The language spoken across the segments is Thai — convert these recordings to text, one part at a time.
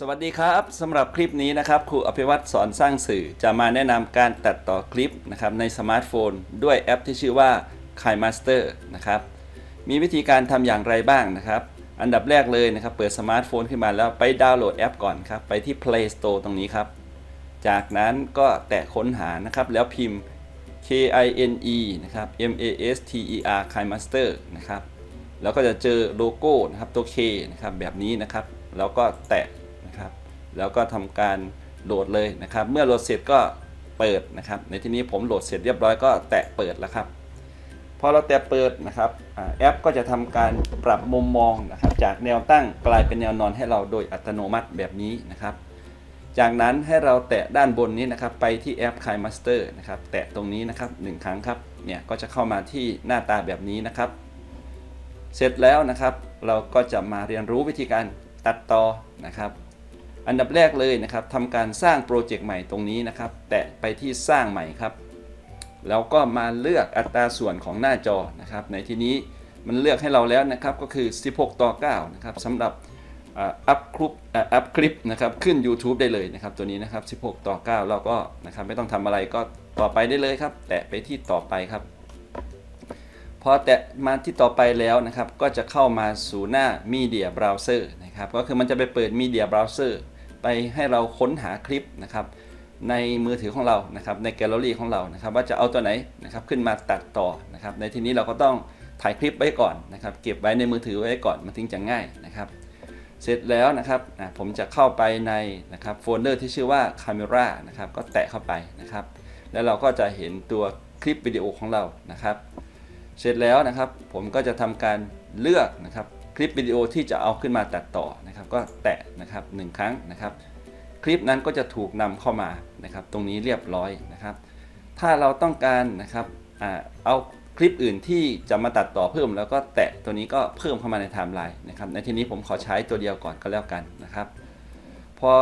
สวัสดีครับสำหรับคลิปนี้นะครับครูอภิวัตรสอนสร้างสื่อจะมาแนะนำการตัดต่อคลิปนะครับในสมาร์ทโฟน ด้วยแอปที่ชื่อว่า k i m a s t e r นะครับมีวิธีการทำอย่างไรบ้างนะครับ อันดับแรกเลยนะครับเปิดสมาร์ทโฟนขึ้นมาแล้วไปดาวน์โหลดแอปก่อนครับไปที่ Play Store ตรงนี้ครับ จากนั้นก็แตะค้นหานะครับแล้วพิมพ์ K I N E นะครับ M A S T E R k i m a s t e r นะครับแล้วก็จะเจอโลโก้นะครับตัว K นะครับแบบนี้นะครับแล้วก็แตะ แล้วก็ทำการโหลดเลยนะครับ เมื่อโหลดเสร็จก็เปิดนะครับ ในที่นี้ผมโหลดเสร็จเรียบร้อยก็แตะเปิดแล้วครับพอเราแตะเปิดนะครับแอปก็จะทำการปรับมุมมองนะครับ จากแนวตั้งกลายเป็นแนวนอนให้เราโดยอัตโนมัติแบบนี้นะครับ จากนั้นให้เราแตะด้านบนนี้นะครับ ไปที่แอป Kai Master นะครับ แตะตรงนี้นะครับหนึ่งครั้งครับเนี่ยก็จะเข้ามาที่หน้าตาแบบนี้นะครับ เสร็จแล้วนะครับ เราก็จะมาเรียนรู้วิธีการตัดต่อนะครับ อันดับแรกเลยนะครับทำการสร้างโปรเจกต์ใหม่ตรงนี้นะครับ แตะไปที่สร้างใหม่ครับ แล้วก็มาเลือกอัตราส่วนของหน้าจอนะครับ ในที่นี้มันเลือกให้เราแล้วนะครับก็คือ 16 ต่อ 9 นะครับสำหรับอัพคลิปอัพคลิปนะครับขึ้น YouTube ได้เลยนะครับ ตัวนี้นะครับ 16 ต่อ 9 เราก็นะครับไม่ต้องทำอะไรก็ต่อไปได้เลยครับ แตะไปที่ต่อไปครับ พอแตะมาที่ต่อไปแล้วนะครับ ก็จะเข้ามาสู่หน้า Media Browser นะครับก็คือมันจะไปเปิด Media Browser ไปให้เราค้นหาคลิปนะครับในมือถือของเรานะครับในแกลเลอรี่ของเรานะครับว่าจะเอาตัวไหนนะครับขึ้นมาตัดต่อนะครับในที่นี้เราก็ต้องถ่ายคลิปไว้ก่อนนะครับเก็บไว้ในมือถือไว้ก่อนมันถึงจะง่ายนะครับ เสร็จแล้วนะครับผมจะเข้าไปในนะครับโฟลเดอร์ที่ชื่อว่า Camera นะครับก็แตะเข้าไปนะครับ แล้วเราก็จะเห็นตัวคลิปวิดีโอของเรานะครับ เสร็จแล้วนะครับผมก็จะทำการเลือกนะครับ คลิปวิดีโอที่จะเอาขึ้นมาตัดต่อนะครับ ก็แตะนะครับหนึ่งครั้งนะครับ คลิปนั้นก็จะถูกนำเข้ามานะครับ ตรงนี้เรียบร้อยนะครับ ถ้าเราต้องการนะครับเอาคลิปอื่นที่จะมาตัดต่อเพิ่ม แล้วก็แตะตัวนี้ก็เพิ่มเข้ามาในไทม์ไลน์นะครับในที่นี้ผมขอใช้ตัวเดียวก่อนก็แล้วกันนะครับ พอ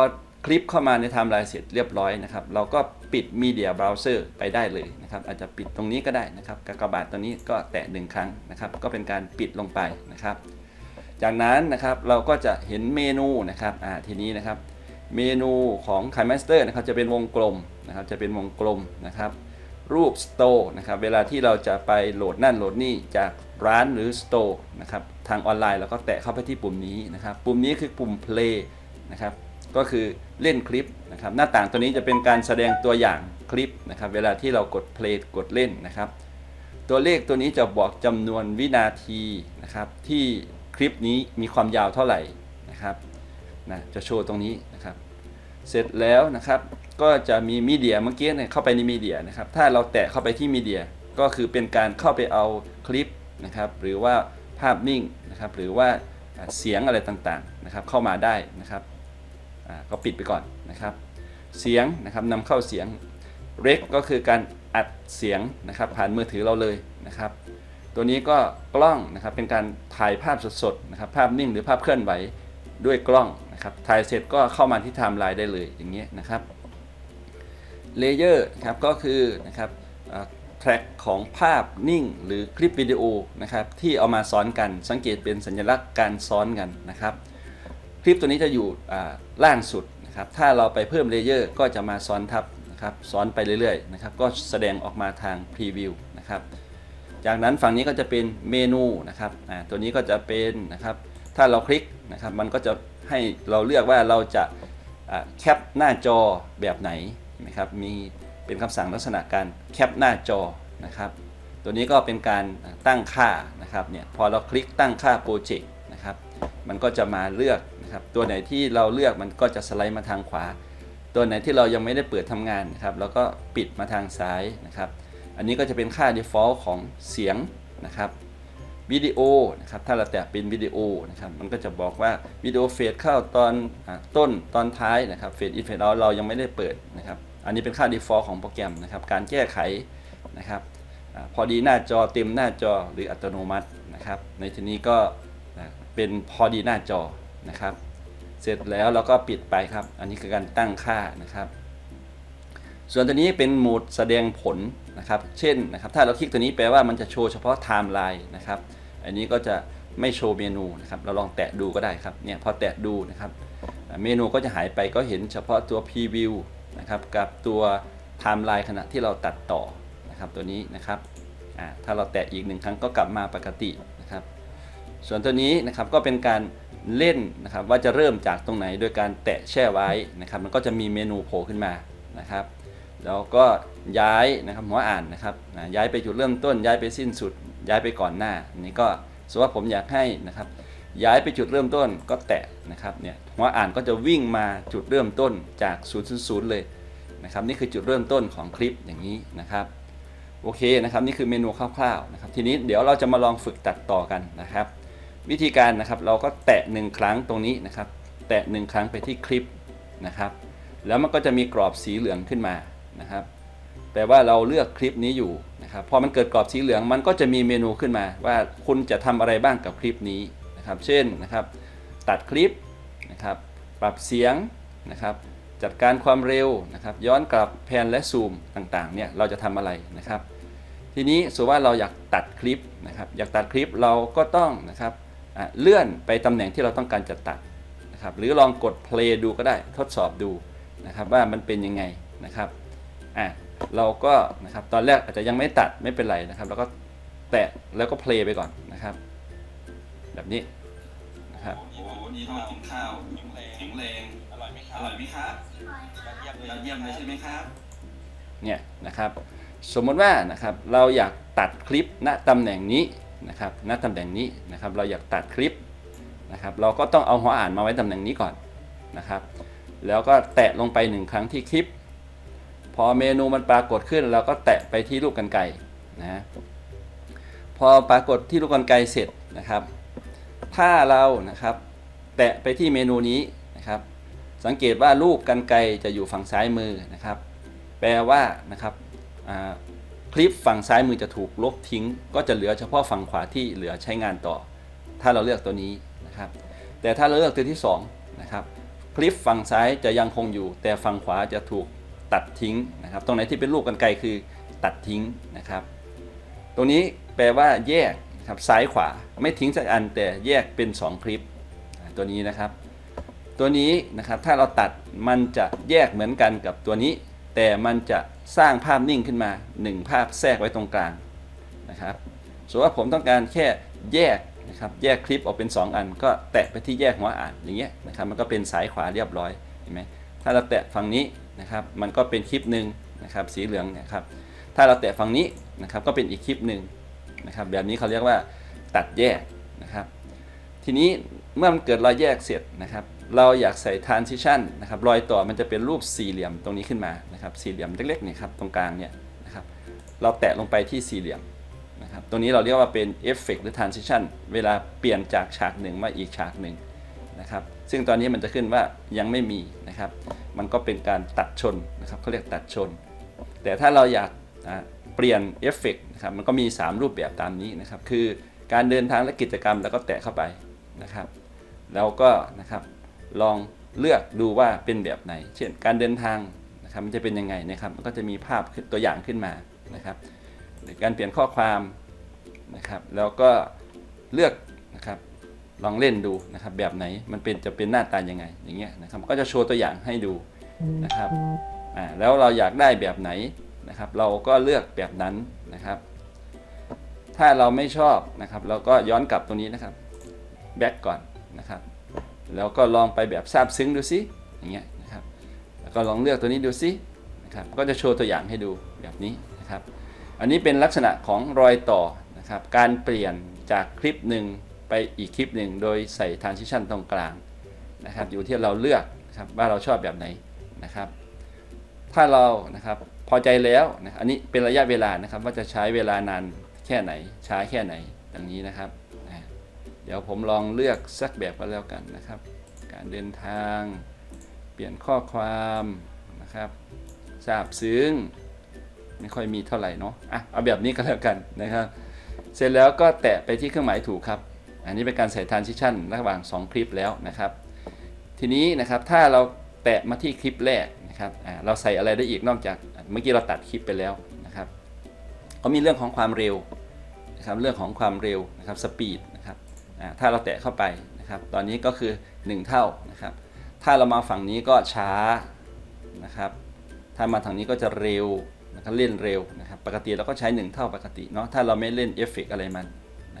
คลิปเข้ามาในไทม์ไลน์เสร็จเรียบร้อยนะครับ เราก็ปิด Media Browser ไปได้เลยนะครับ อาจจะปิดตรงนี้ก็ได้นะครับกากบาทตัวนี้ก็แตะหนึ่งครั้งนะครับ ก็เป็นการปิดลงไปนะครับ จากนั้นนะครับเราก็จะเห็นเมนูนะครับอ่าทีนี้นะครับ เมนูของ k i m a s t e r นะครับจะเป็นวงกลมนะครับจะเป็นวงกลมนะครับ รูป Store นะครับเวลาที่เราจะไปโหลดนั่นโหลดนี่จากร้านหรือ Store นะครับทางออนไลน์เราก็แตะเข้าไปที่ปุ่มนี้นะครับ ปุ่มนี้คือปุ่ม Play นะครับก็คือเล่นคลิปนะครับหน้าต่างตัวนี้จะเป็นการแสดงตัวอย่างคลิปนะครับเวลาที่เรากด Play กดเล่นนะครับ ตัวเลขตัวนี้จะบอกจำนวนวินาทีนะครับที่ คลิปนี้มีความยาวเท่าไหร่นะครับนะจะโชว์ตรงนี้นะครับ เสร็จแล้วนะครับก็จะมีมีเดียเมื่อกี้เนี่ยเข้าไปในมีเดียนะครับ ถ้าเราแตะเข้าไปที่มีเดียก็คือเป็นการเข้าไปเอาคลิปนะครับ หรือว่าภาพนิ่งนะครับ หรือว่าเสียงอะไรต่างๆนะครับ เข้ามาได้นะครับก็ปิดไปก่อนนะครับ เสียงนะครับนำเข้าเสียงเรกก็คือการอัดเสียงนะครับ ผ่านมือถือเราเลยนะครับ ตัวนี้ก็กล้องนะครับเป็นการถ่ายภาพสดๆนะครับภาพนิ่งหรือภาพเคลื่อนไหวด้วยกล้องนะครับถ่ายเสร็จก็เข้ามาที่ไทม์ไลน์ได้เลยอย่างเงี้ยนะครับเลเยอร์ครับก็คือนะครับแทร็กของภาพนิ่งหรือคลิปวิดีโอนะครับที่เอามาซ้อนกันสังเกตเป็นสัญลักษณ์การซ้อนกันนะครับ คลิปตัวนี้จะอยู่ล่างสุดนะครับถ้าเราไปเพิ่มเลเยอร์ก็จะมาซ้อนทับนะครับซ้อนไปเรื่อยๆนะครับก็แสดงออกมาทางพรีวิวนะครับ จากนั้นฝั่งนี้ก็จะเป็นเมนูนะครับตัวนี้ก็จะเป็นนะครับถ้าเราคลิกนะครับมันก็จะให้เราเลือกว่าเราจะแคปหน้าจอแบบไหนนะครับมีเป็นคำสั่งลักษณะการแคปหน้าจอนะครับ ตัวนี้ก็เป็นการตั้งค่านะครับเนี่ยพอเราคลิกตั้งค่าโปรเจกต์นะครับมันก็จะมาเลือกนะครับตัวไหนที่เราเลือกมันก็จะสไลด์มาทางขวา ตัวไหนที่เรายังไม่ได้เปิดทำงานนะครับเราก็ปิดมาทางซ้ายนะครับ อันนี้ก็จะเป็นค่า default ของเสียงนะครับวิดีโอนะครับถ้าเราแตะเป็นวิดีโอนะครับมันก็จะบอกว่าวิดีโอเฟดเข้าตอนอต้นตอนท้ายนะครับเฟดอินเฟดเอาเรายังไม่ได้เปิดนะครับอันนี้เป็นค่า default ของโปรแกรมนะครับการแก้ไขนะครับอพอดีหน้าจอเต็มหน้าจอหรืออัตโนมัตินะครับในที่นี้ก็เป็นพอดีหน้าจอนะครับเสร็จแล้วเราก็ปิดไปครับ อันนี้คือการตั้งค่านะครับ ส่วนตัวนี้เป็นโหมดแสดงผล นะครับ เช่นนะครับ ถ้าเราคลิกตัวนี้แปลว่ามันจะโชว์เฉพาะไทม์ไลน์นะครับ อันนี้ก็จะไม่โชว์เมนูนะครับ เราลองแตะดูก็ได้ครับ เนี่ยพอแตะดูนะครับ เมนูก็จะหายไปก็เห็นเฉพาะตัว preview นะครับ กับตัว timeline ขณะที่เราตัดต่อนะครับตัวนี้นะครับ ถ้าเราแตะอีกหนึ่งครั้งก็กลับมาปกตินะครับ ส่วนตัวนี้นะครับก็เป็นการเล่นนะครับว่าจะเริ่มจากตรงไหนโดยการแตะแช่ไว้นะครับ มันก็จะมีเมนูโผล่ขึ้นมานะครับ แล้วก็ย้ายนะครับหัวอ่านนะครับนะย้ายไปจุดเริ่มต้น ย้ายไปสิ้นสุด ย้ายไปก่อนหน้าอันนี้ก็สมมติว่าผมอยากให้นะครับ ย้ายไปจุดเริ่มต้นก็แตะนะครับเนี่ยหัวอ่านก็จะวิ่งมาจุดเริ่มต้นจาก0 0 0เลยนะครับนี่คือจุดเริ่มต้นของคลิปอย่างนี้นะครับโอเคนะครับนี่คือเมนูคร่าวๆนะครับทีนี้เดี๋ยวเราจะมาลองฝึกตัดต่อกันนะครับ วิธีการนะครับเราก็แตะหนึ่งครั้งตรงนี้นะครับ แตะหนึ่งครั้งไปที่คลิปนะครับ แล้วมันก็จะมีกรอบสีเหลืองขึ้นมา นะครับแปลว่าเราเลือกคลิปนี้อยู่นะครับพอมันเกิดกรอบสีเหลืองมันก็จะมีเมนูขึ้นมา ว่าคุณจะทำอะไรบ้างกับคลิปนี้นะครับ เช่นนะครับตัดคลิปนะครับปรับเสียงนะครับจัดการความเร็วนะครับย้อนกลับแพนและซูมต่างๆเนี่ยเราจะทำอะไรนะครับ ทีนี้สมมติว่าเราอยากตัดคลิปนะครับอยากตัดคลิปเราก็ต้องนะครับเลื่อนไปตำแหน่งที่เราต้องการจะตัดนะครับหรือลองกด play ดูก็ได้ทดสอบดูนะครับว่ามันเป็นยังไงนะครับ อะเราก็นะครับตอนแรกอาจจะยังไม่ตัดไม่เป็นไรนะครับ แล้วก็แตะแล้วก็ play ไปก่อนนะครับ แบบนี้นะครับโอ้วันนี้มากินข้าวแข็งแรงอร่อยไหมคอรับร่อยไหมครับยอดเยี่ยมเลยยอดเยี่ยมเลยใช่ไหมครับเนี่ยนะครับ สมมติว่านะครับเราอยากตัดคลิปณตำแหน่งนี้นะครับณตำแหน่งนี้นะครับ เราอยากตัดคลิปนะครับ เราก็ต้องเอาหัวอ่านมาไว้ตำแหน่งนี้ก่อนนะครับ แล้วก็แตะลงไปหนึ่งครั้งที่คลิป พอเมนูมันปรากฏขึ้น เราก็แตะไปที่ลูกกันไก่นะพอปรากฏที่ลูกกันไก่เสร็จนะครับ ถ้าเรานะครับแตะไปที่เมนูนี้นะครับ สังเกตว่ารูปกันไกรจะอยู่ฝั่งซ้ายมือนะครับ แปลว่านะครับคลิปฝั่งซ้ายมือจะถูกลบทิ้ง ก็จะเหลือเฉพาะฝั่งขวาที่เหลือใช้งานต่อ ถ้าเราเลือกตัวนี้นะครับ แต่ถ้าเราเลือกตัวที่2นะครับคลิปฝั่งซ้ายจะยังคงอยู่ แต่ฝั่งขวาจะถูก ตัดทิ้งนะครับ ตรงไหนที่เป็นรูปกันไกรคือตัดทิ้งนะครับ ตรงนี้แปลว่าแยกครับซ้ายขวาไม่ทิ้งสักอันแต่แยกเป็น 2 คลิปตัวนี้นะครับ ตัวนี้นะครับถ้าเราตัดมันจะแยกเหมือนกันกับตัวนี้ แต่มันจะสร้างภาพนิ่งขึ้นมา 1 ภาพแทรกไว้ตรงกลางนะครับสมมติว่าผมต้องการแค่แยกนะครับแยกคลิปออกเป็น 2 อัน ก็แตะไปที่แยกหัวอ่านอย่างเงี้ยนะครับมันก็เป็นสายขวาเรียบร้อยเห็นไหมถ้าเราแตะฝั่งนี้ นะครับมันก็เป็นคลิปหนึ่งนะครับสีเหลืองเนะครับถ้าเราแตะฝั่งนี้นะครับก็เป็นอีกคลิปหนึ่งนะครับแบบนี้เขาเรียกว่าตัดแยกนะครับทีนี้เมื่อมันเกิดรอยแยกเสร็จนะครับเราอยากใส่ transition นะครับรอยต่อมันจะเป็นรูปสี่เหลี่ยมตรงนี้ขึ้นมานะครับสี่เหลี่ยมเล็กๆเนี่ยครับตรงกลางเนี่ยนะครับเราแตะลงไปที่สี่เหลี่ยมนะครับตรงนี้เราเรียกว่าเป็น effect หรือ transition เวลาเปลี่ยนจากฉากหนึ่งมาอีกฉากหนึ่ง นะครับ ซึ่งตอนนี้มันจะขึ้นว่ายังไม่มีนะครับ มันก็เป็นการตัดชนนะครับเขาเรียกตัดชน แต่ถ้าเราอยากเปลี่ยนเอฟเฟกต์นะครับมันก็มี 3 รูปแบบตามนี้นะครับ คือการเดินทางและกิจกรรมแล้วก็แตะเข้าไปนะครับ แล้วก็นะครับลองเลือกดูว่าเป็นแบบไหน เช่นการเดินทางนะครับมันจะเป็นยังไงนะครับ มันก็จะมีภาพตัวอย่างขึ้นมานะครับหรือการเปลี่ยนข้อความนะครับ แล้วก็เลือก ลองเล่นดูนะครับ แบบไหนมันเป็นจะเป็นหน้าตายังไงอย่างเงี้ยนะครับก็จะโชว์ตัวอย่างให้ดูนะครับอ่าแล้วเราอยากได้แบบไหนนะครับ เราก็เลือกแบบนั้นนะครับ ถ้าเราไม่ชอบนะครับ เราก็ย้อนกลับตรงนี้นะครับแบ็กก่อนนะครับ แล้วก็ลองไปแบบซาบซึ้งดูซิอย่างเงี้ยนะครับแล้วก็ลองเลือกตัวนี้ดูซินะครับก็จะโชว์ตัวอย่างให้ดูแบบนี้นะครับ อันนี้เป็นลักษณะของรอยต่อนะครับ การเปลี่ยนจากคลิปหนึ่ง ไปอีกคลิปหนึ่งโดยใส่ transition ตรงกลางนะครับ อยู่ที่เราเลือกนะครับว่าเราชอบแบบไหนนะครับ ถ้าเรานะครับพอใจแล้วนะอันนี้เป็นระยะเวลานะครับ ว่าจะใช้เวลานานแค่ไหน ช้าแค่ไหนดังนี้นะครับนะเดี๋ยวผมลองเลือกสักแบบก็แล้วกันนะครับ การเดินทาง เปลี่ยนข้อความนะครับทราบซึ้งไม่ค่อยมีเท่าไหร่เนาะอะเอาแบบนี้ก็แล้วกันนะครับ เสร็จแล้วก็แตะไปที่เครื่องหมายถูกครับ อันนี้เป็นการใส่ transition ระหว่าง 2 คลิปแล้วนะครับ ทีนี้นะครับถ้าเราแตะมาที่คลิปแรกนะครับเราใส่อะไรได้อีกนอกจากเมื่อกี้เราตัดคลิปไปแล้วนะครับเขามีเรื่องของความเร็วนะครับเรื่องของความเร็วนะครับสปีดนะครับถ้าเราแตะเข้าไปนะครับ ตอนนี้ก็คือ 1 เท่านะครับ ถ้าเรามาฝั่งนี้ก็ช้านะครับ ถ้ามาทางนี้ก็จะเร็วนะครับเล่นเร็วนะครับ ปกติเราก็ใช้ 1 เท่าปกติเนาะถ้าเราไม่เล่นเอฟเฟกต์อะไรมัน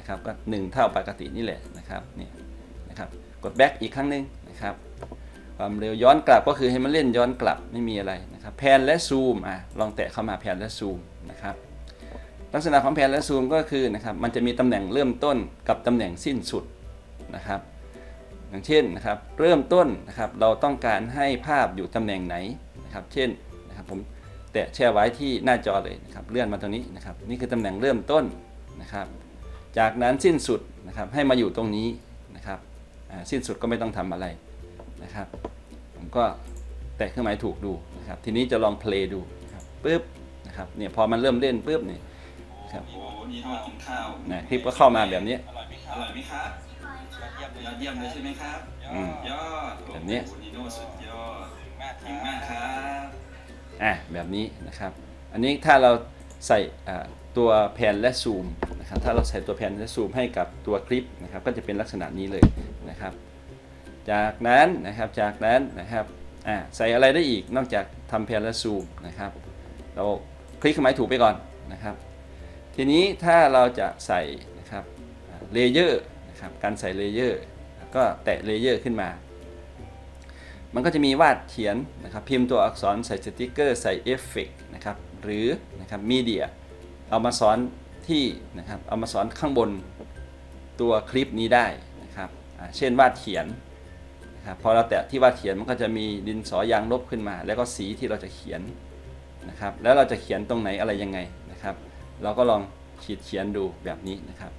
นะครับก็ 1 เท่าปกตินี่แหละนะครับนี่นะครับกดแบ็กอีกครั้งหนึ่งนะครับความเร็วย้อนกลับก็คือให้มันเล่นย้อนกลับไม่มีอะไรนะครับแพนและซูมอะลองแตะเข้ามาแพนและซูมนะครับลักษณะของแพนและซูมก็คือนะครับมันจะมีตำแหน่งเริ่มต้นกับตำแหน่งสิ้นสุดนะครับ อย่างเช่นนะครับเริ่มต้นนะครับเราต้องการให้ภาพอยู่ตำแหน่งไหนนะครับเช่นนะครับผมแตะแช่ไว้ที่หน้าจอเลยนะครับเลื่อนมาตรงนี้นะครับนี่คือตำแหน่งเริ่มต้นนะครับ จากนั้นสิ้นสุดนะครับให้มาอยู่ตรงนี้นะครับอ่าสิ้นสุดก็ไม่ต้องทำอะไรนะครับ ผมก็แตะเครื่องหมายถูกดูนะครับ ทีนี้จะลองเพลย์ดูนะครับปึ๊บนะครับเนี่ยพอมันเริ่มเล่นปึ๊บเนี่ยครับโอ้นี่ทอดกินข้าวนะคลิปก็เข้ามาแบบนี้อร่อยไหมครับอร่อยไหมครับยอดเยี่ยมเลยใช่ไหมครับอืมยอดแบบนี้โอ้โหนีโน่สุดยอดเก่งมากครับอะแบบนี้นะครับ อันนี้ถ้าเราใส่อ่า ตัวแผนและซูมนะครับถ้าเราใส่ตัวแผนและซูมให้กับตัวคลิปนะครับก็จะเป็นลักษณะนี้เลยนะครับ จากนั้นนะครับจากนั้นนะครับอ่าใส่อะไรได้อีกนอกจากทำแผนและซูมนะครับ เราคลิกหมายถูกไปก่อนนะครับ ทีนี้ถ้าเราจะใส่นะครับเลเยอร์นะครับการใส่เลเยอร์ก็แตะเลเยอร์ขึ้นมา มันก็จะมีวาดเขียนนะครับพิมพ์ตัวอักษรใส่สติกเกอร์ใส่เอฟเฟกต์นะครับหรือนะครับมีเดีย เอามาสอนที่นะครับเอามาสอนข้างบนตัวคลิปนี้ได้นะครับเช่นวาดเขียนนะครับพอเราแตะที่วาดเขียนมันก็จะมีดินสอยางลบขึ้นมา แล้วก็สีที่เราจะเขียนนะครับแล้วเราจะเขียนตรงไหนอะไรยังไงนะครับ เราก็ลองขีดเขียนดูแบบนี้นะครับ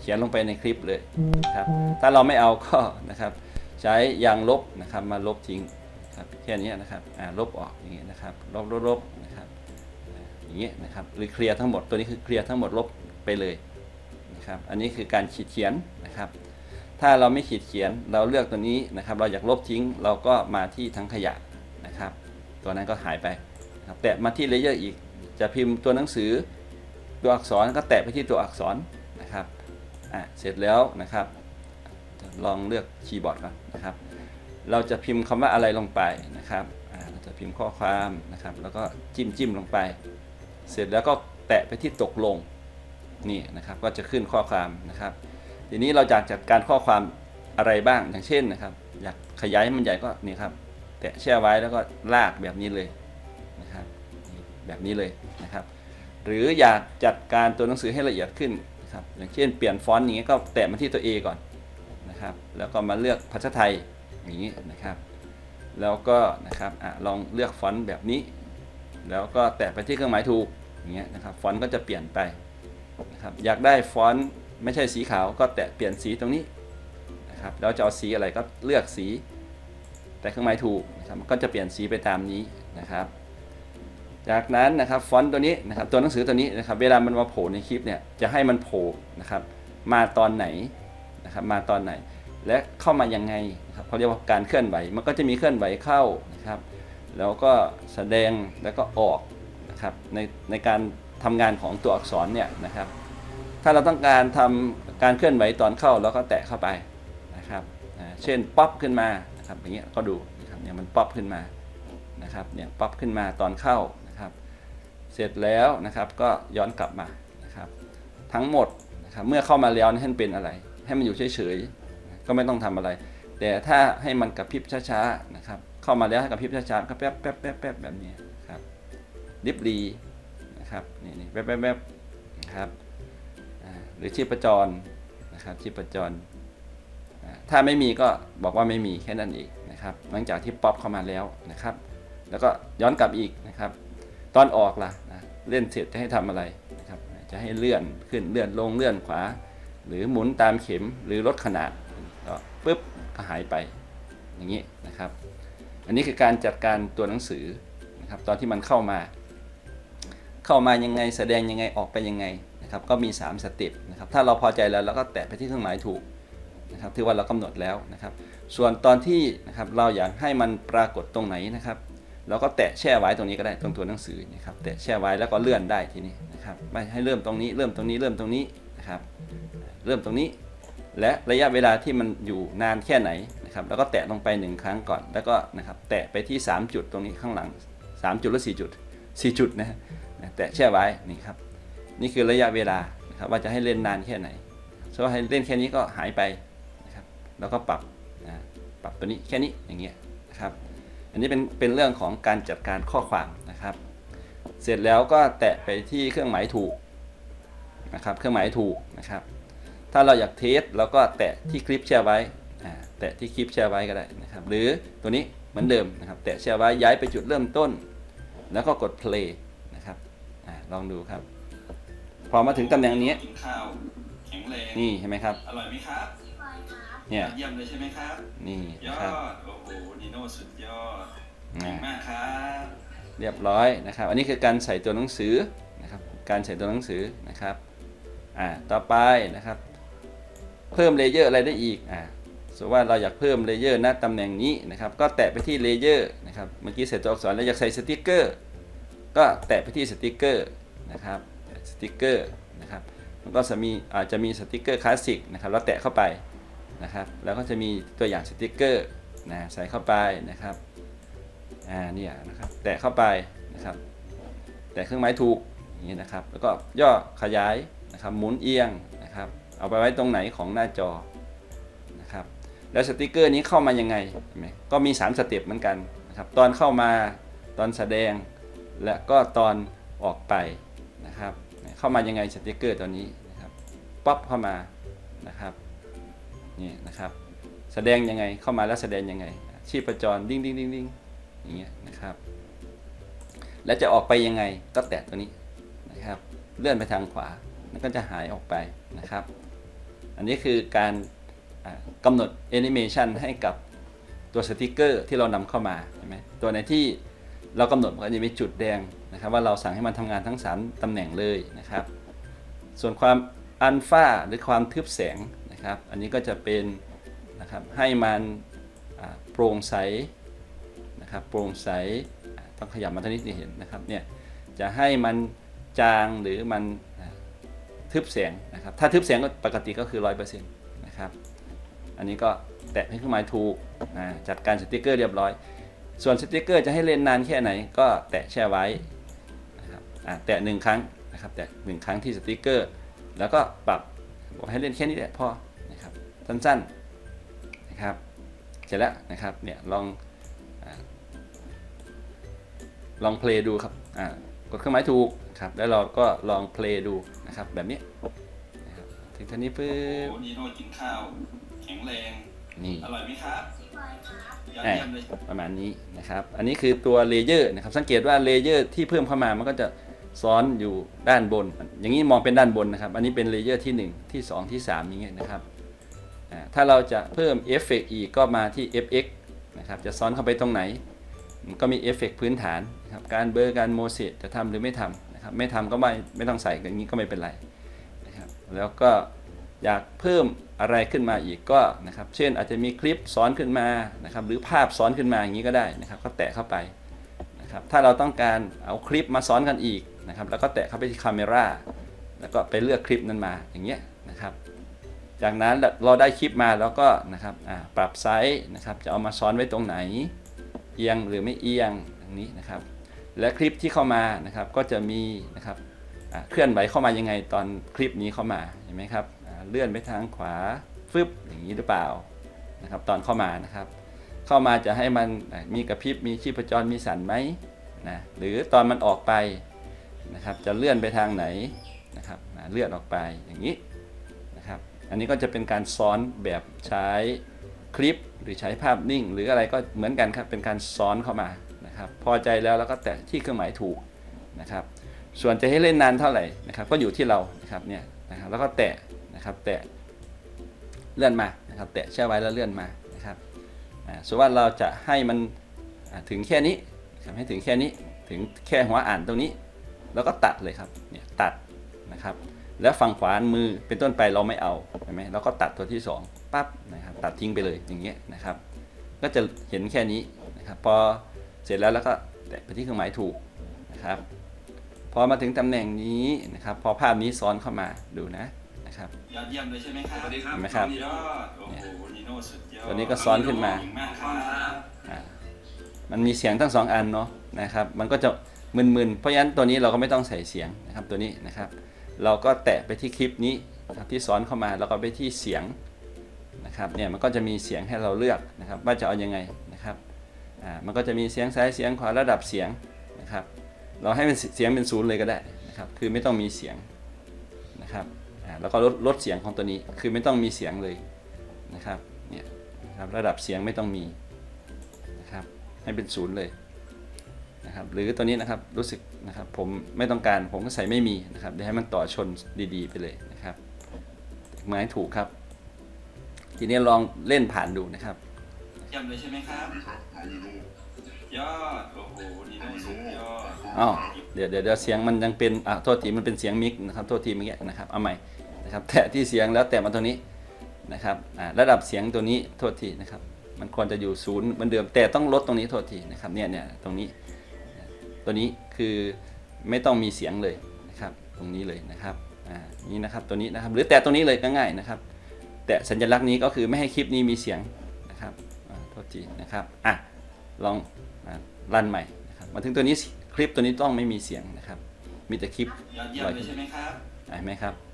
เขียนลงไปในคลิปเลยนะครับถ้าเราไม่เอาก็นะครับใช้ยางลบนะครับมาลบทิ้งครับแค่นี้นะครับลบออกอย่างเงี้ยนะครับลบลบลบนะครับ อ่าอย่างเงี้ยนะครับหรือเคลียร์ทั้งหมดตัวนี้คือเคลียร์ทั้งหมดลบไปเลยนะครับอันนี้คือการขีดเขียนนะครับ ถ้าเราไม่ขีดเขียนเราเลือกตัวนี้นะครับ เราอยากลบทิ้งเราก็มาที่ทั้งขยะนะครับ ตัวนั้นก็หายไปครับแตะมาที่เลเยอร์อีกจะพิมพ์ตัวหนังสือตัวอักษรก็แตะไปที่ตัวอักษรนะครับอะเสร็จแล้วนะครับลองเลือกคีย์บอร์ดก่อนนะครับ เราจะพิมพ์คำว่าอะไรลงไปนะครับเราจะพิมพ์ข้อความนะครับ แล้วก็จิ้มจิ้มลงไป เสร็จแล้วก็แตะไปที่ตกลงนี่นะครับก็จะขึ้นข้อความนะครับ ทีนี้เราอยากจัดการข้อความอะไรบ้างอย่างเช่นนะครับ อยากขยายให้มันใหญ่ก็นี่ครับ แตะแช่ไว้แล้วก็ลากแบบนี้เลยนะครับแบบนี้เลยนะครับ หรืออยากจัดการตัวหนังสือให้ละเอียดขึ้นนะครับอย่างเช่นเปลี่ยนฟอนต์อย่างเงี้ยก็แตะมาที่ตัว A ก่อนนะครับ แล้วก็มาเลือกภาษาไทยอย่างนี้นะครับ แล้วก็นะครับอลองเลือกฟอนต์แบบนี้ แล้วก็แตะไปที่เครื่องหมายถูกอย่างเงี้ยนะครับฟอนต์ก็จะเปลี่ยนไปนะครับอยากได้ฟอนต์ไม่ใช่สีขาวก็แตะเปลี่ยนสีตรงนี้นะครับแล้วจะเอาสีอะไรก็เลือกสี แต่เครื่องหมายถูกนะครับก็จะเปลี่ยนสีไปตามนี้นะครับจากนั้นนะครับฟอนต์ตัวนี้นะครับตัวหนังสือตัวนี้นะครับเวลามันมาโผล่ในคลิปเนี่ยจะให้มันโผล่นะครับมาตอนไหนนะครับมาตอนไหน และเข้ามายังไงนะครับเขาเรียกว่าการเคลื่อนไหวมันก็จะมีเคลื่อนไหวเข้านะครับ แล้วก็แสดงแล้วก็ออกนะครับในในการทำงานของตัวอักษรเนี่ยนะครับ ถ้าเราต้องการทำการเคลื่อนไหวตอนเข้าเราก็แตะเข้าไปนะครับเช่นป๊อปขึ้นมานะครับอย่างเงี้ยก็ดูนะครับเนี่ยมันป๊อปขึ้นมานะครับเนี่ยป๊อปขึ้นมาตอนเข้านะครับ เสร็จแล้วนะครับก็ย้อนกลับมานะครับ ทั้งหมดนะครับเมื่อเข้ามาแล้วให้มันเป็นอะไร ให้มันอยู่เฉยๆก็ไม่ต้องทำอะไร แต่ถ้าให้มันกระพริบช้าๆนะครับ เข้ามาแล้วกระพริบช้าๆก็แป๊บแป๊บแป๊บแป๊บแบบนี้ครับดิบลีนะครับนี่นี่แป๊บแป๊บแป๊บนะครับหรือชีพจรนะครับชีพจร ถ้าไม่มีก็บอกว่าไม่มีแค่นั้นเองนะครับหลังจากที่ป๊อปเข้ามาแล้วนะครับ แล้วก็ย้อนกลับอีกนะครับ ตอนออกล่ะนะเล่นเสร็จจะให้ทำอะไรนะครับจะให้เลื่อนขึ้นเลื่อนลงเลื่อนขวา หรือหมุนตามเข็มหรือลดขนาดก็ปุ๊บก็หายไปอย่างนี้นะครับ อันนี้คือการจัดการตัวหนังสือนะครับตอนที่มันเข้ามา เข้ามายังไงแสดงยังไงออกไปยังไงนะครับก็มี 3 สเต็ปนะครับถ้าเราพอใจแล้วเราก็แตะไปที่เครื่องหมายถูกนะครับถือว่าเรากำหนดแล้วนะครับ ส่วนตอนที่นะครับเราอยากให้มันปรากฏตรงไหนนะครับ เราก็แตะแช่ไว้ตรงนี้ก็ได้ตรงตัวหนังสือนะครับแตะแช่ไว้แล้วก็เลื่อนได้ทีนี้นะครับไม่ให้เริ่มตรงนี้เริ่มตรงนี้เริ่มตรงนี้นะครับเริ่มตรงนี้ และระยะเวลาที่มันอยู่นานแค่ไหน ครับแล้วก็แตะลงไป 1 ครั้งก่อน แล้วก็นะครับแตะไปที่ 3 จุดตรงนี้ข้างหลัง 3 จุดหรือ4จุด 4 จุดนะแตะแช่ไว้นี่ครับนี่คือระยะเวลานะครับว่าจะให้เล่นนานแค่ไหนถ้าว่าให้เล่นแค่นี้ก็หายไปนะครับแล้วก็ปรับนะปรับตัวนี้แค่นี้อย่างเงี้ยนะครับอันนี้เป็นเป็นเรื่องของการจัดการข้อความนะครับ เสร็จแล้วก็แตะไปที่เครื่องหมายถูกนะครับเครื่องหมายถูกนะครับ ถ้าเราอยากเทสเราก็แตะที่คลิปแชร์ไว้ แตะที่คลิปแชร์ไว้ก็ได้นะครับ หรือตัวนี้เหมือนเดิมนะครับ แตะแชร์ไว้ย้ายไปจุดเริ่มต้น แล้วก็กด play นะครับอาลองดูครับ พอมาถึงตำแหน่งนี้กินข้าวแข็งแรงนี่เห็นไหมครับอร่อยไหมครับเนี่ยอดเยี่ยมเลยใช่ไหมครับนี่ยนะอครับดโอ้โหนิโน่สุดยอดเก่อ่างมากครับเรียบร้อยนะครับ อันนี้คือการใส่ตัวหนังสือนะครับ การใส่ตัวหนังสือนะครับอ่าต่อไปนะครับ เพิ่มเลเยอร์อะไรได้อีกอ่า สมมติว่าเราอยากเพิ่มเลเยอร์ณตำแหน่งนี้นะครับ ก็แตะไปที่เลเยอร์นะครับ เมื่อกี้ใส่ตัวอักษรแล้วอยากใส่สติกเกอร์ ก็แตะไปที่สติกเกอร์นะครับ สติกเกอร์นะครับ มันก็จะมีอาจจะมีสติกเกอร์คลาสสิกนะครับแล้วแตะเข้าไปนะครับ แล้วก็จะมีตัวอย่างสติกเกอร์นะใส่เข้าไปนะครับ อ่าเนี่ยนะครับ แตะเข้าไปนะครับ แตะเครื่องหมายถูกอย่างนี้นะครับ แล้วก็ย่อขยายนะครับ หมุนเอียงนะครับ เอาไปไว้ตรงไหนของหน้าจอ แล้วสติกเกอร์นี้เข้ามายังไงเห็นไหมก็มี 3 สเต็ปเหมือนกันนะครับ ตอนเข้ามา ตอนแสดง และก็ตอนออกไปนะครับ เข้ามายังไงสติกเกอร์ตัวนี้นะครับ ป๊อปเข้ามานะครับ นี่นะครับ แสดงยังไง เข้ามาแล้วแสดงยังไง ชีพจรดิ้งดิ้งดิ้งดิ้งอย่างเงี้ยนะครับ แล้วจะออกไปยังไง ก็แตะตัวนี้นะครับ เลื่อนไปทางขวา แล้วก็จะหายออกไปนะครับ อันนี้คือการ กำหนดแอนิเมชันให้กับตัวสติกเกอร์ที่เรานำเข้ามาเห็นไหมตัวไหนที่เรากำหนดมันจะมีจุดแดงนะครับว่าเราสั่งให้มันทำงานทั้ง 3ตำแหน่งเลยนะครับ ส่วนความอัลฟาหรือความทึบแสงนะครับ อันนี้ก็จะเป็นนะครับให้มันโปร่งใสนะครับโปร่งใสต้องขยับมาทางนี้จะเห็นนะครับเนี่ยจะให้มันจางหรือมันทึบแสงนะครับถ้าทึบแสงก็ปกติก็คือ 100%นะครับ อันนี้ก็แตะให้เครื่องหมายถูกอ่าจัดการสติกเกอร์เรียบร้อย ส่วนสติกเกอร์จะให้เล่นนานแค่ไหน ก็แตะแช่ไว้นะครับแตะหนึ่งครั้งนะครับแตะหนึ่งครั้งที่สติกเกอร์ แล้วก็ปรับบอกให้เล่นแค่นี้แหละพอนะครับสั้นๆนะครับเสร็จแล้วนะครับเนี่ยลองอลองเพลย์ดูครับกดเครื่องหมายถูกครับแล้วเราก็ลองเพลย์ดูนะครับแบบนี้นะครับถึงท่านี้ปึ๊โอ้บโหนิโน่กินข้าว แข็งแรงนี่อร่อยไหมครับยอดอะเยี่ยมเลยประมาณนี้นะครับ อันนี้คือตัวเลเยอร์นะครับ สังเกตว่าเลเยอร์ที่เพิ่มเข้ามามันก็จะซ้อนอยู่ด้านบน อย่างนี้มองเป็นด้านบนนะครับ อันนี้เป็นเลเยอร์ที่ 1 ที่ 2 ที่ 3 อย่างเงี้ยนะครับอ่าถ้าเราจะเพิ่มเอฟเฟกอีกก็มาที่ fx นะครับ จะซ้อนเข้าไปตรงไหนมันก็มีเอฟเฟกพื้นฐานนะครับ การเบอร์การโมเสสจะทำหรือไม่ทำนะครับ ไม่ทำก็ไม่ไม่ต้องใส่อย่างนี้ก็ไม่เป็นไรนะครับ แล้วก็อยากเพิ่ม อะไรขึ้นมาอีกก็นะครับ เช่นอาจจะมีคลิปซ้อนขึ้นมานะครับ หรือภาพซ้อนขึ้นมาอย่างนี้ก็ได้นะครับ ก็แตะเข้าไปนะครับ ถ้าเราต้องการเอาคลิปมาซ้อนกันอีกนะครับ แล้วก็แตะเข้าไปที่คาเมราแล้วก็ไปเลือกคลิปนั้นมาอย่างเงี้ยนะครับ จากนั้นเราได้คลิปมาแล้วก็นะครับอ่าปรับไซส์นะครับ จะเอามาซ้อนไว้ตรงไหน เอียงหรือไม่เอียงอย่างนี้นะครับ และคลิปที่เข้ามานะครับก็จะมีนะครับอ่าเคลื่อนไหวเข้ามายังไงตอนคลิปนี้เข้ามาเห็นไหมครับ เลื่อนไปทางขวาฟึบอย่างนี้หรือเปล่านะครับตอนเข้ามานะครับ เข้ามาจะให้มันมีกระพริบมีชีพจรมีสันไหมนะหรือตอนมันออกไปนะครับจะเลื่อนไปทางไหนนะครับอ่าเลื่อนออกไปอย่างนี้นะครับอันนี้ก็จะเป็นการซ้อนแบบใช้คลิปหรือใช้ภาพนิ่ง หรืออะไรก็เหมือนกันครับเป็นการซ้อนเข้ามานะครับพอใจแล้วแล้วก็แตะที่เครื่องหมายถูกนะครับส่วนจะให้เล่นนานเท่าไหร่นะครับก็อยู่ที่เรานะครับเนี่ยนะครับแล้วก็แตะ นะครับแตะเลื่อนมานะครับแตะแช่ไว้แล้วเลื่อนมานะครับส่วนว่าเราจะให้มันถึงแค่นี้ครับให้ถึงแค่นี้ถึงแค่หัวอ่านตรงนี้ แล้วก็ตัดเลยครับเนี่ยตัดนะครับแล้วฝั่งขวามือเป็นต้นไปเราไม่เอาเห็นไหมเราก็ตัดตัวที่ 2ปั๊บนะครับตัดทิ้งไปเลยอย่างเงี้ยนะครับก็จะเห็นแค่นี้นะครับพอเสร็จแล้วแล้วก็แตะไปที่เครื่องหมายถูกนะครับพอมาถึงตำแหน่งนี้นะครับพอภาพนี้ซ้อนเข้ามาดูนะ นะนะครับ ยอดเยี่ยมเลยใช่ไหมครับสวัสดีครับเห็นไหมครับ ยอดโอ้โหนิโน่สุดยอดตัวนี้ก็ซ้อนขึ้นมา เก่งมากครับอ่ามันมีเสียงทั้งสองอันเนาะนะครับ มันก็จะมึนๆ เพราะฉะนั้นตัวนี้เราก็ไม่ต้องใส่เสียงนะครับตัวนี้นะครับ เราก็แตะไปที่คลิปนี้นะครับที่ซ้อนเข้ามาแล้วก็ไปที่เสียงนะครับเนี่ยมันก็จะมีเสียงให้เราเลือกนะครับว่าจะเอายังไงนะครับอ่ามันก็จะมีเสียงซ้ายเสียงขวาระดับเสียงนะครับ เราให้เป็นเสียงเป็นศูนย์เลยก็ได้นะครับคือไม่ต้องมีเสียงนะครับ อ่าแล้วก็ลดลดเสียงของตัวนี้คือไม่ต้องมีเสียงเลยนะครับเนี่ยนะครับระดับเสียงไม่ต้องมีนะครับให้เป็นศูนย์เลยนะครับหรือตัวนี้นะครับรู้สึกนะครับผมไม่ต้องการผมก็ใส่ไม่มีนะครับเดี๋ยวให้มันต่อชนดีๆ ไปเลยนะครับไม้ถูกครับ ทีนี้ลองเล่นผ่านดูนะครับเยี่ยมเลยใช่ไหมครับยอดโอ้โหนิโน่สุดยอดอ๋อเดี๋ยวเดี๋ยวเดี๋ยวเสียงมันยังเป็นอะโทษทีมันเป็นเสียงมิกนะครับโทษทีเมื่อกี้นะครับเอาใหม่ นะครับแตะที่เสียงแล้วแตะมาตรงนี้นะครับอ่าระดับเสียงตัวนี้โทษทีนะครับ มันควรจะอยู่ศูนย์เหมือนเดิมแต่ต้องลดตรงนี้โทษทีนะครับเนี่ยเนี่ยตรงนี้ ตัวนี้คือไม่ต้องมีเสียงเลยนะครับ ตรงนี้เลยนะครับอ่านี่นะครับตัวนี้นะครับ หรือแตะตรงนี้เลยก็ง่ายนะครับ แตะสัญลักษณ์นี้ก็คือไม่ให้คลิปนี้มีเสียงนะครับอ่าโทษทีนะครับอะลองอ่ารันใหม่นะครับมาถึงตัวนี้คลิปตัวนี้ต้องไม่มีเสียงนะครับ มีแต่คลิปยอดเยี่ยมเลยใช่ไหมครับอะเห็นไหมครับอ่า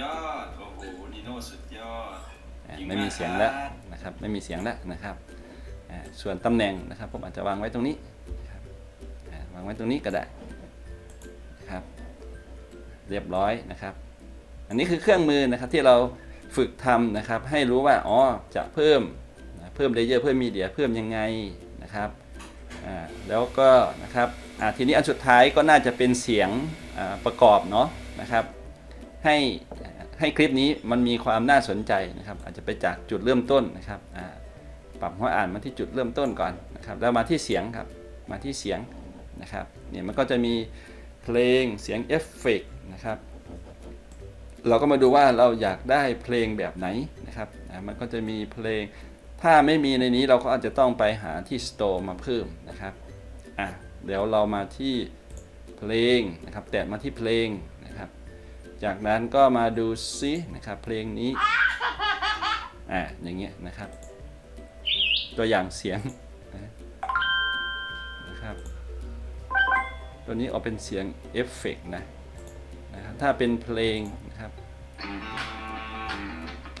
ยอด โอ้โหนิโน่สุดยอดอะไม่มีเสียงแล้วนะครับไม่มีเสียงแล้วนะครับอ่าส่วนตำแหน่งนะครับผมอาจจะวางไว้ตรงนี้นะครับอ่าวางไว้ตรงนี้ก็ได้นะครับเรียบร้อยนะครับ อันนี้คือเครื่องมือนะครับที่เราฝึกทำนะครับ ให้รู้ว่าอ๋อจะเพิ่มนะเพิ่มเลเยอร์เพิ่มมีเดียเพิ่มยังไงนะครับอ่าแล้วก็นะครับอ่าทีนี้อันสุดท้ายก็น่าจะเป็นเสียงอ่าประกอบเนาะนะครับ ให้ ให้คลิปนี้มันมีความน่าสนใจนะครับ อาจจะไปจากจุดเริ่มต้นนะครับปรับหัวอ่านมาที่จุดเริ่มต้นก่อนนะครับ แล้วมาที่เสียงครับมาที่เสียงนะครับเนี่ยมันก็จะมีเพลงเสียงเอฟเฟกต์นะครับเราก็มาดูว่าเราอยากได้เพลงแบบไหนนะครับมันก็จะมีเพลงถ้าไม่มีในนี้เราก็อาจจะต้องไปหาที่ Store มาเพิ่มนะครับอะเดี๋ยวเรามาที่เพลงนะครับ แตะมาที่เพลง จากนั้นก็มาดูซินะครับเพลงนี้อ่าอย่างเงี้ยนะครับ ตัวอย่างเสียงนะครับ ตัวนี้ออกเป็นเสียงเอฟเฟกต์นะนะครับถ้าเป็นเพลงนะครับ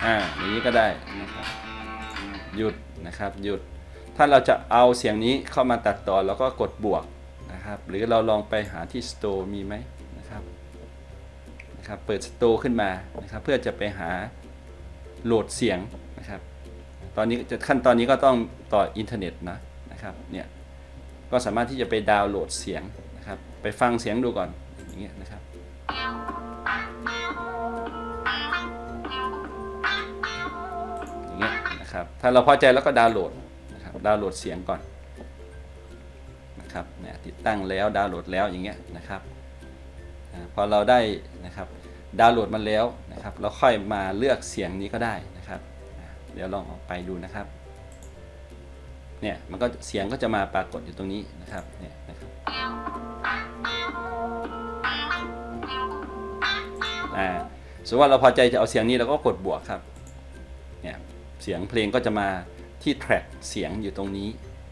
อ่าอย่างนี้ก็ได้นะครับหยุดนะครับหยุด ถ้าเราจะเอาเสียงนี้เข้ามาตัดต่อเราก็กดบวกนะครับ หรือเราลองไปหาที่ Store มีไหม นะครับเปิด Store ขึ้นมานะครับเพื่อจะไปหาโหลดเสียงนะครับ ตอนนี้จะขั้นตอนนี้ก็ต้องต่ออินเทอร์เน็ตนะนะครับเนี่ยก็สามารถที่จะไปดาวน์โหลดเสียงนะครับ ไปฟังเสียงดูก่อนอย่างเงี้ยนะครับอย่างเงี้ยนะครับถ้าเราพอใจแล้วก็ดาวน์โหลดนะครับดาวน์โหลดเสียงก่อนนะครับเนี่ยติดตั้งแล้วดาวน์โหลดแล้วอย่างเงี้ยนะครับ พอเราได้นะครับดาวน์โหลดมาแล้วนะครับเราค่อยมาเลือกเสียงนี้ก็ได้นะครับ เดี๋ยวลองออกไปดูนะครับเนี่ยมันก็เสียงก็จะมาปรากฏอยู่ตรงนี้นะครับเนี่ยนะครับอ่าสมมติว่าเราพอใจจะเอาเสียงนี้เราก็กดบวกครับเนี่ยเสียงเพลงก็จะมาที่แทร็กเสียงอยู่ตรงนี้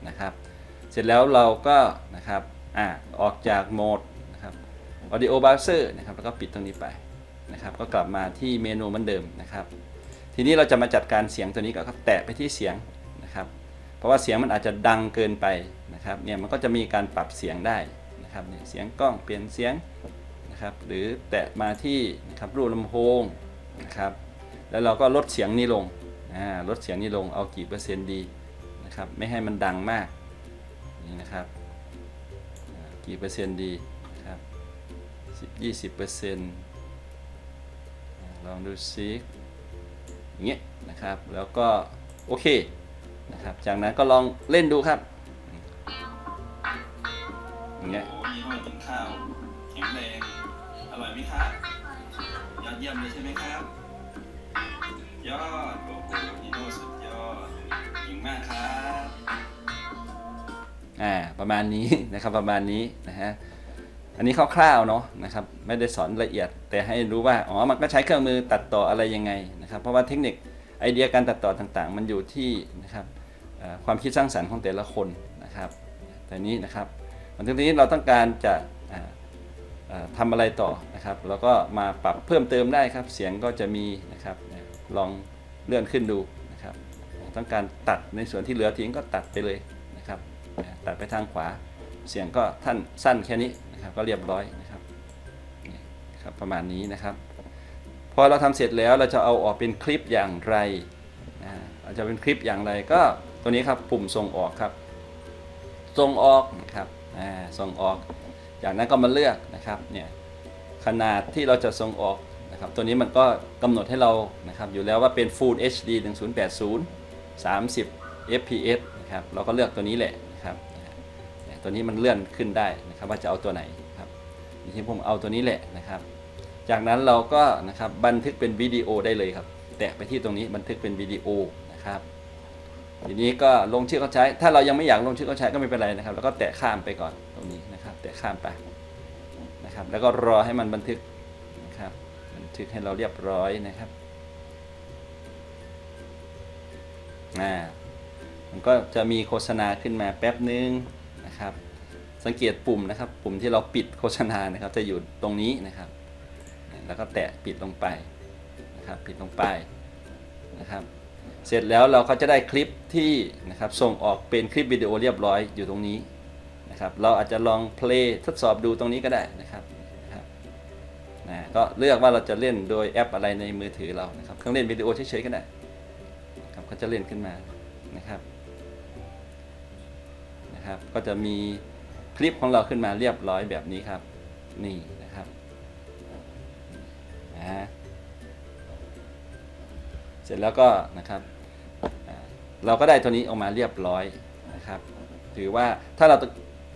นะครับ เสร็จแล้วเราก็นะครับอ่าออกจากโหมด Audio Browser นะครับแล้วก็ปิดตรงนี้ไปนะครับก็กลับมาที่เมนูเหมือนเดิมนะครับ ทีนี้เราจะมาจัดการเสียงตัวนี้ก็แตะไปที่เสียงนะครับ เพราะว่าเสียงมันอาจจะดังเกินไปนะครับเนี่ยมันก็จะมีการปรับเสียงได้นะครับเนี่ยเสียงกล้องเปลี่ยนเสียงนะครับหรือแตะมาที่นะครับรูปลำโพงนะครับแล้วเราก็ลดเสียงนี้ลงอ่าลดเสียงนี้ลงเอากี่เปอร์เซ็นต์ดีนะครับไม่ให้มันดังมากนี่นะครับกี่เปอร์เซ็นต์ดี นะครับสิบยี่สิบเปอร์เซ็นต์ลองดูซิอย่างเงี้ยนะครับ แล้วก็โอเคนะครับ จากนั้นก็ลองเล่นดูครับอย่างเงี้ยโอ้โหนิโน่กินข้าวแข็งแรงอร่อยไหมครับยอดเยี่ยมเลยใช่ไหมครับ ยอดโอ้โหนิโน่สุดยอดเก่งมากครับอ่าประมาณนี้นะครับประมาณนี้นะฮะ อันนี้คร่าวๆเนาะนะครับไม่ได้สอนละเอียด แต่ให้รู้ว่าอ๋อมันก็ใช้เครื่องมือตัดต่ออะไรยังไงนะครับเพราะว่าเทคนิคไอเดียการตัดต่อต่างๆ มันอยู่ที่นะครับความคิดสร้างสรรค์ของแต่ละคนนะครับแต่นี้นะครับวันนี้เราต้องการจะอ่าเอ่อทำอะไรต่อนะครับเราก็มาปรับเพิ่มเติมได้ครับ เสียงก็จะมีนะครับลองเลื่อนขึ้นดูนะครับ ต้องการตัดในส่วนที่เหลือทิ้งก็ตัดไปเลยนะครับ ตัดไปทางขวา เสียงก็ท่านสั้นแค่นี้ นะครับก็เรียบร้อยนะครับครับประมาณนี้นะครับ พอเราทำเสร็จแล้วเราจะเอาออกเป็นคลิปอย่างไรนะเราจะเป็นคลิปอย่างไรก็ตัวนี้ครับปุ่มส่งออกครับส่งออกนะครับส่งออก จากนั้นก็มาเลือกนะครับเนี่ยขนาดที่เราจะส่งออกนะครับตัวนี้มันก็กำหนดให้เรานะครับอยู่แล้วว่าเป็น Full HD 1080 30 fps นะครับเราก็เลือกตัวนี้แหละ ตัวนี้มันเลื่อนขึ้นได้นะครับว่าจะเอาตัวไหนครับทีนี้ผมเอาตัวนี้แหละนะครับ จากนั้นเราก็นะครับบันทึกเป็นวิดีโอได้เลยครับ แตะไปที่ตรงนี้บันทึกเป็นวิดีโอนะครับทีนี้ก็ลงชื่อเขาใช้ ถ้าเรายังไม่อยากลงชื่อเขาใช้ก็ไม่เป็นไรนะครับ แล้วก็แตะข้ามไปก่อนตรงนี้นะครับ แตะข้ามไปนะครับ แล้วก็รอให้มันบันทึกนะครับ บันทึกให้เราเรียบร้อยนะครับอ่ามันก็จะมีโฆษณาขึ้นมาแป๊บนึง สังเกตปุ่มนะครับ ปุ่มที่เราปิดโฆษณานะครับ จะอยู่ตรงนี้นะครับ แล้วก็แตะปิดลงไปนะครับ ปิดลงไปนะครับ เสร็จแล้วเราก็จะได้คลิปที่นะครับส่งออกเป็นคลิปวิดีโอเรียบร้อยอยู่ตรงนี้นะครับ เราอาจจะลองเพลย์ทดสอบดูตรงนี้ก็ได้นะครับนะก็เลือกว่าเราจะเล่นโดยแอปอะไรในมือถือเรานะครับเครื่องเล่นวิดีโอเฉยๆก็ได้นะครับก็จะเล่นขึ้นมานะครับนะครับ ก็จะมี ลิปของเราขึ้นมาเรียบร้อยแบบนี้ครับ นี่นะครับนะเสร็จแล้วก็นะครับเราก็ได้ตัวนี้ออกมาเรียบร้อยนะครับ ถือว่าถ้าเรา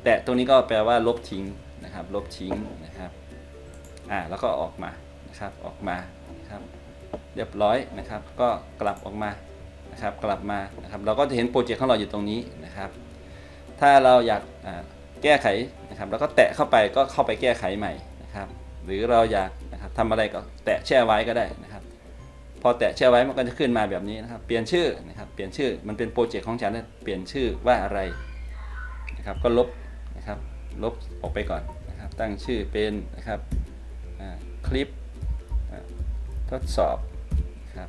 แตะตรงนี้ก็แปลว่าลบทิ้งนะครับ ลบทิ้งนะครับอ่าแล้วก็ออกมานะครับออกมานะครับ เรียบร้อยนะครับ ก็กลับออกมานะครับ กลับมานะครับ เราก็จะเห็นโปรเจกต์ของเราอยู่ตรงนี้นะครับ ถ้าเราอยากอ่า แก้ไขนะครับเราก็แตะเข้าไปก็เข้าไปแก้ไขใหม่นะครับ หรือเราอยากนะครับทำอะไรก็แตะแช่ไว้ก็ได้นะครับ พอแตะแช่ไว้มันก็จะขึ้นมาแบบนี้นะครับ เปลี่ยนชื่อนะครับ เปลี่ยนชื่อมันเป็นโปรเจกต์ของฉันเปลี่ยนชื่อว่าอะไรนะครับก็ลบนะครับลบออกไปก่อนนะครับ ตั้งชื่อเป็นนะครับคลิปทดสอบนะครับ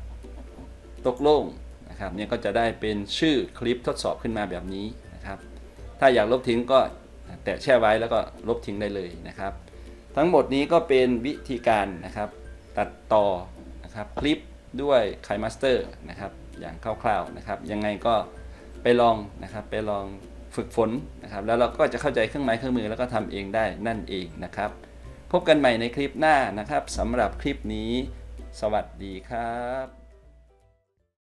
ตกลงนะครับเนี่ยก็จะได้เป็นชื่อคลิปทดสอบขึ้นมาแบบนี้นะครับ ถ้าอยากลบทิ้งก็ แตะแช่ไว้แล้วก็ลบทิ้งได้เลยนะครับ ทั้งหมดนี้ก็เป็นวิธีการนะครับ ตัดต่อนะครับคลิปด้วยไคมาสเตอร์นะครับอย่างคร่าวๆนะครับ ยังไงก็ไปลองนะครับไปลองฝึกฝนนะครับ แล้วเราก็จะเข้าใจเครื่องไม้เครื่องมือแล้วก็ทำเองได้นั่นเองนะครับ พบกันใหม่ในคลิปหน้านะครับสำหรับคลิปนี้ สวัสดีครับ